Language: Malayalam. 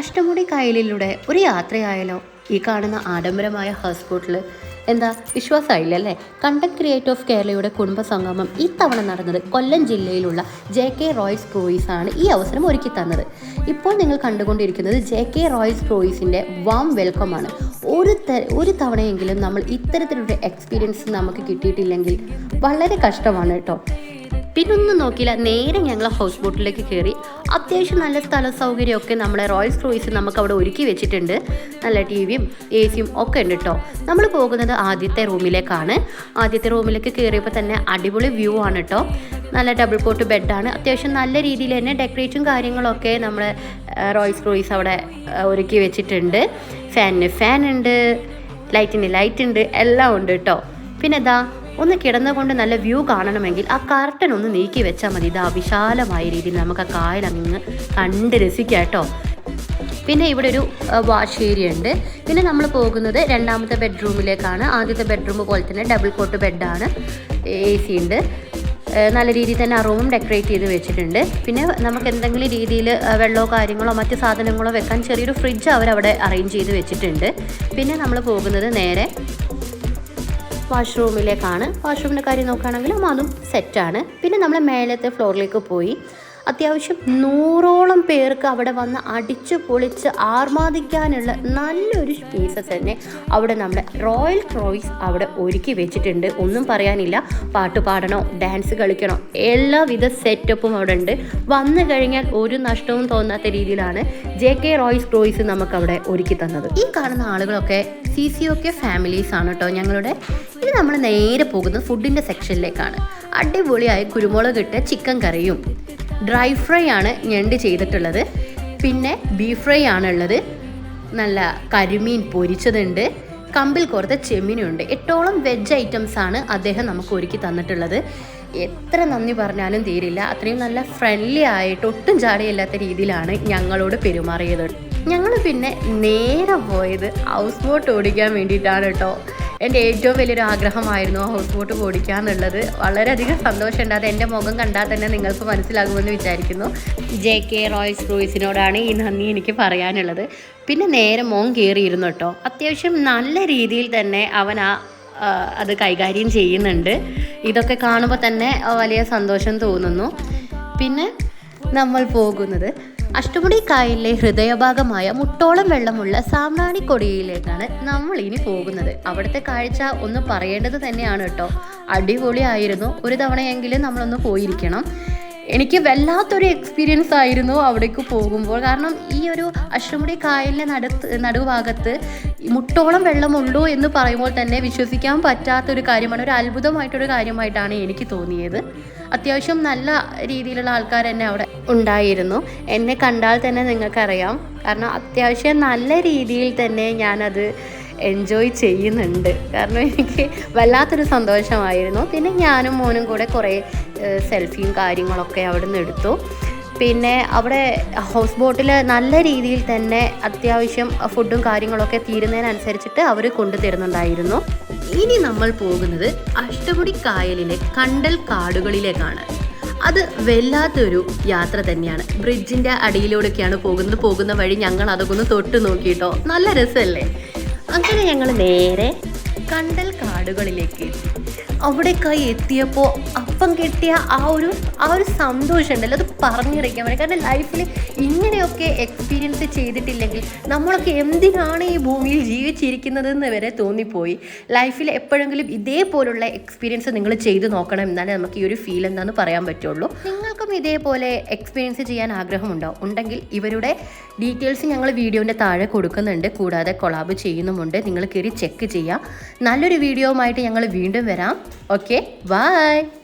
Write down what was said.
അഷ്ടമുടി കായലിലൂടെ ഒരു യാത്രയായാലോ? ഈ കാണുന്ന ആഡംബരമായ ഹൗസ് ബോട്ടിൽ എന്താ വിശ്വാസമായില്ല അല്ലേ കണ്ടന്റ് ക്രിയേറ്റ് ഓഫ് കേരളയുടെ കുടുംബ സംഗമം ഇത്തവണ നടന്നത് കൊല്ലം ജില്ലയിലുള്ള ജെ കെ റോയ്സ് ക്രൂയിസ് ആണ് ഈ അവസരം ഒരുക്കി തന്നത്. ഇപ്പോൾ നിങ്ങൾ കണ്ടുകൊണ്ടിരിക്കുന്നത് ജെ കെ റോയ്സ് ക്രൂയിസിന്റെ വാം വെൽക്കം ആണ്. ഒരു ഒരു തവണയെങ്കിലും നമ്മൾ ഇത്തരത്തിലൊരു എക്സ്പീരിയൻസ് നമുക്ക് കിട്ടിയിട്ടില്ലെങ്കിൽ വളരെ കഷ്ടമാണ് കേട്ടോ. പിന്നൊന്നും നോക്കിയില്ല നേരെ ഞങ്ങൾ ഹൗസ് ബോട്ടിലേക്ക് കയറി അത്യാവശ്യം നല്ല സ്ഥല സൗകര്യമൊക്കെ നമ്മളെ റോയൽ ക്രൂയിസ് നമുക്ക് അവിടെ ഒരുക്കി വെച്ചിട്ടുണ്ട്. നല്ല ടി വിയും എ സിയും ഒക്കെ ഉണ്ട് കേട്ടോ നമ്മൾ പോകുന്നത് ആദ്യത്തെ റൂമിലേക്കാണ്. ആദ്യത്തെ റൂമിലേക്ക് കയറിയപ്പോൾ തന്നെ അടിപൊളി വ്യൂ ആണ് കേട്ടോ നല്ല ഡബിൾ കോട്ട് ബെഡാണ് അത്യാവശ്യം നല്ല രീതിയിൽ തന്നെ ഡെക്കറേറ്റും കാര്യങ്ങളൊക്കെ നമ്മൾ റോയൽസ് ക്രൂയിസ് അവിടെ ഒരുക്കി വെച്ചിട്ടുണ്ട്. ഫാനിന് ഫാൻ ഉണ്ട്. ലൈറ്റിന് ലൈറ്റ് ഉണ്ട്. എല്ലാം ഉണ്ട് കേട്ടോ പിന്നെ ഇതാ ഒന്ന് കിടന്നുകൊണ്ട് നല്ല വ്യൂ കാണണമെങ്കിൽ ആ കർട്ടൻ ഒന്ന് നീക്കി വെച്ചാൽ മതി. ഇതാ വിശാലമായ രീതിയിൽ നമുക്ക് ആ കായൽ അങ്ങ് കണ്ട് രസിക്കാം കേട്ടോ. പിന്നെ ഇവിടെ ഒരു വാഷ് ഏരിയ ഉണ്ട്. പിന്നെ നമ്മൾ പോകുന്നത് രണ്ടാമത്തെ ബെഡ്റൂമിലേക്കാണ്. ആദ്യത്തെ ബെഡ്റൂം പോലെ തന്നെ ഡബിൾ കോട്ട് ബെഡാണ്. എ സി ഉണ്ട് നല്ല രീതിയിൽ തന്നെ ആ റൂമും ഡെക്കറേറ്റ് ചെയ്ത് വെച്ചിട്ടുണ്ട്. പിന്നെ നമുക്ക് എന്തെങ്കിലും രീതിയിൽ വെള്ളമോ കാര്യങ്ങളോ മറ്റ് സാധനങ്ങളോ വെക്കാൻ ചെറിയൊരു ഫ്രിഡ്ജ് അവരവിടെ അറേഞ്ച് ചെയ്ത് വെച്ചിട്ടുണ്ട്. പിന്നെ നമ്മൾ പോകുന്നത് നേരെ വാഷ്റൂമിലേക്കാണ്. വാഷ്റൂമിന്റെ കാര്യം നോക്കുകയാണെങ്കിലും അതും സെറ്റാണ് പിന്നെ നമ്മൾ മേലത്തെ ഫ്ലോറിലേക്ക് പോയി. അത്യാവശ്യം നൂറോളം പേർക്ക് അവിടെ വന്ന് അടിച്ച് പൊളിച്ച് ആർമാദിക്കാനുള്ള നല്ലൊരു സ്പേസസ് തന്നെ അവിടെ നമ്മുടെ റോയൽ ക്രോയ്സ് അവിടെ ഒരുക്കി വെച്ചിട്ടുണ്ട്. ഒന്നും പറയാനില്ല. പാട്ട് പാടണോ? ഡാൻസ് കളിക്കണോ? എല്ലാവിധ സെറ്റപ്പും അവിടെ ഉണ്ട്. വന്നു കഴിഞ്ഞാൽ ഒരു നഷ്ടവും തോന്നാത്ത രീതിയിലാണ് ജെ കെ റോയ്സ് ക്രോയ്സ് നമുക്ക് അവിടെ ഒരുക്കി തന്നത്. ഈ കാണുന്ന ആളുകളൊക്കെ സി സി ഒക്കെ ഫാമിലീസ് ആണ് കേട്ടോ ഞങ്ങളുടെ. ഇത് നമ്മൾ നേരെ പോകുന്നത് ഫുഡിന്റെ സെക്ഷനിലേക്കാണ് അടിപൊളിയായി കുരുമുളക് ഇട്ട ചിക്കൻ കറിയും. ഡ്രൈ ഫ്രൈ ആണ് ഞണ്ട് ചെയ്തിട്ടുള്ളത്. പിന്നെ ബീഫ് ഫ്രൈ ആണുള്ളത്. നല്ല കരിമീൻ പൊരിച്ചതുണ്ട്. കമ്പിൽ കോർത്ത ചെമ്മീനുണ്ട്. എട്ടോളം വെജ് ഐറ്റംസ് ആണ് അദ്ദേഹം നമുക്ക് ഒരുക്കി തന്നിട്ടുള്ളത്. എത്ര നന്ദി പറഞ്ഞാലും തീരില്ല. അത്രയും നല്ല ഫ്രണ്ട്ലി ആയിട്ട് ഒട്ടും ജാടയില്ലാത്ത രീതിയിലാണ് ഞങ്ങളോട് പെരുമാറിയത്. ഞങ്ങൾ പിന്നെ നേരെ പോയത് ഹൗസ് ബോട്ട് ഓടിക്കാൻ വേണ്ടിയിട്ടാണ് കേട്ടോ എന്റെ ഏറ്റവും വലിയൊരു ആഗ്രഹമായിരുന്നു ആ ഹൗസ് ബോട്ട് ഓടിക്കുക എന്നുള്ളത്. വളരെയധികം സന്തോഷമുണ്ട്. അത് എന്റെ മുഖം കണ്ടാൽ തന്നെ നിങ്ങൾക്ക് മനസ്സിലാകുമെന്ന് വിചാരിക്കുന്നു. ജെ കെ റോയ്സ് റോയ്സിനോടാണ് ഈ നന്ദി എനിക്ക് പറയാനുള്ളത്. പിന്നെ നേരെ മോൻ കയറിയിരുന്നു കേട്ടോ. അത്യാവശ്യം നല്ല രീതിയിൽ തന്നെ അവൻ ആ അത് കൈകാര്യം ചെയ്യുന്നുണ്ട്. ഇതൊക്കെ കാണുമ്പോൾ തന്നെ വലിയ സന്തോഷം തോന്നുന്നു. പിന്നെ നമ്മൾ പോകുന്നത് അഷ്ടമുടി കായലിലെ ഹൃദയഭാഗമായ മുട്ടോളം വെള്ളമുള്ള സാമ്രാണി കൊടിയിലേക്കാണ് നമ്മൾ ഇനി പോകുന്നത്. അവിടുത്തെ കാഴ്ച ഒന്ന് പറയേണ്ടത് തന്നെയാണ് കേട്ടോ. അടിപൊളിയായിരുന്നു. ഒരു തവണയെങ്കിലും നമ്മളൊന്ന് പോയിരിക്കണം. എനിക്ക് വല്ലാത്തൊരു എക്സ്പീരിയൻസ് ആയിരുന്നു അവിടേക്ക് പോകുമ്പോൾ. കാരണം ഈ ഒരു അഷ്ടമുടി കായലിന്റെ നടുത്ത് നടുഭാഗത്ത് മുട്ടോളം വെള്ളമുള്ളൂ എന്ന് പറയുമ്പോൾ തന്നെ വിശ്വസിക്കാൻ പറ്റാത്തൊരു കാര്യമാണ്. ഒരു അത്ഭുതമായിട്ടൊരു കാര്യമായിട്ടാണ് എനിക്ക് തോന്നിയത്. അത്യാവശ്യം നല്ല രീതിയിലുള്ള ആൾക്കാർ തന്നെ അവിടെ ഉണ്ടായിരുന്നു. എന്നെ കണ്ടാൽ തന്നെ നിങ്ങൾക്കറിയാം. കാരണം അത്യാവശ്യം നല്ല രീതിയിൽ തന്നെ ഞാനത് എൻജോയ് ചെയ്യുന്നുണ്ട്. കാരണം എനിക്ക് വല്ലാത്തൊരു സന്തോഷമായിരുന്നു. പിന്നെ ഞാനും മോനും കൂടെ കുറേ സെൽഫിയും കാര്യങ്ങളൊക്കെ അവിടെ നിന്ന് എടുത്തു. പിന്നെ അവിടെ ഹൗസ് ബോട്ടിൽ നല്ല രീതിയിൽ തന്നെ അത്യാവശ്യം ഫുഡും കാര്യങ്ങളൊക്കെ തീരുന്നതിനനുസരിച്ചിട്ട് അവർ കൊണ്ടു തരുന്നുണ്ടായിരുന്നു ഇനി നമ്മൾ പോകുന്നത് അഷ്ടമുടി കായലിലെ കണ്ടൽ കാടുകളിലേക്കാണ്. അത് വല്ലാത്തൊരു യാത്ര തന്നെയാണ്. ബ്രിഡ്ജിന്റെ അടിയിലൂടെയൊക്കെയാണ് പോകുന്നത്. പോകുന്ന വഴി ഞങ്ങൾ അതൊക്കെ ഒന്ന് തൊട്ട് നോക്കിയിട്ടോ. നല്ല രസമല്ലേ? അങ്ങനെ ഞങ്ങൾ നേരെ കണ്ടൽ കാടുകളിലേക്ക് അവിടേക്കായി എത്തിയപ്പോൾ അപ്പം കിട്ടിയ ആ ഒരു ആ ഒരു സന്തോഷം ഉണ്ടല്ലോ അത് പറഞ്ഞറിയിക്കാൻ പറ്റും. കാരണം ലൈഫിൽ ഇങ്ങനെയൊക്കെ എക്സ്പീരിയൻസ് ചെയ്തിട്ടില്ലെങ്കിൽ നമ്മളൊക്കെ എന്തിനാണ് ഈ ഭൂമിയിൽ ജീവിച്ചിരിക്കുന്നതെന്ന് വരെ തോന്നിപ്പോയി. ലൈഫിൽ എപ്പോഴെങ്കിലും ഇതേപോലുള്ള എക്സ്പീരിയൻസ് നിങ്ങൾ ചെയ്തു നോക്കണം എന്നാലേ നമുക്ക് ഈ ഒരു ഫീൽ എന്താണെന്ന് പറയാൻ പറ്റുള്ളൂ. നിങ്ങൾക്കും ഇതേപോലെ എക്സ്പീരിയൻസ് ചെയ്യാൻ ആഗ്രഹമുണ്ടോ? ഉണ്ടെങ്കിൽ ഇവരുടെ ഡീറ്റെയിൽസ് ഞങ്ങൾ വീഡിയോന്റെ താഴെ കൊടുക്കുന്നുണ്ട്. കൂടാതെ കൊളാബ് ചെയ്യുന്നുമുണ്ട്. നിങ്ങൾ കയറി ചെക്ക് ചെയ്യാം. നല്ലൊരു വീഡിയോ ആയിട്ട് ഞങ്ങൾ വീണ്ടും വരാം. Okay bye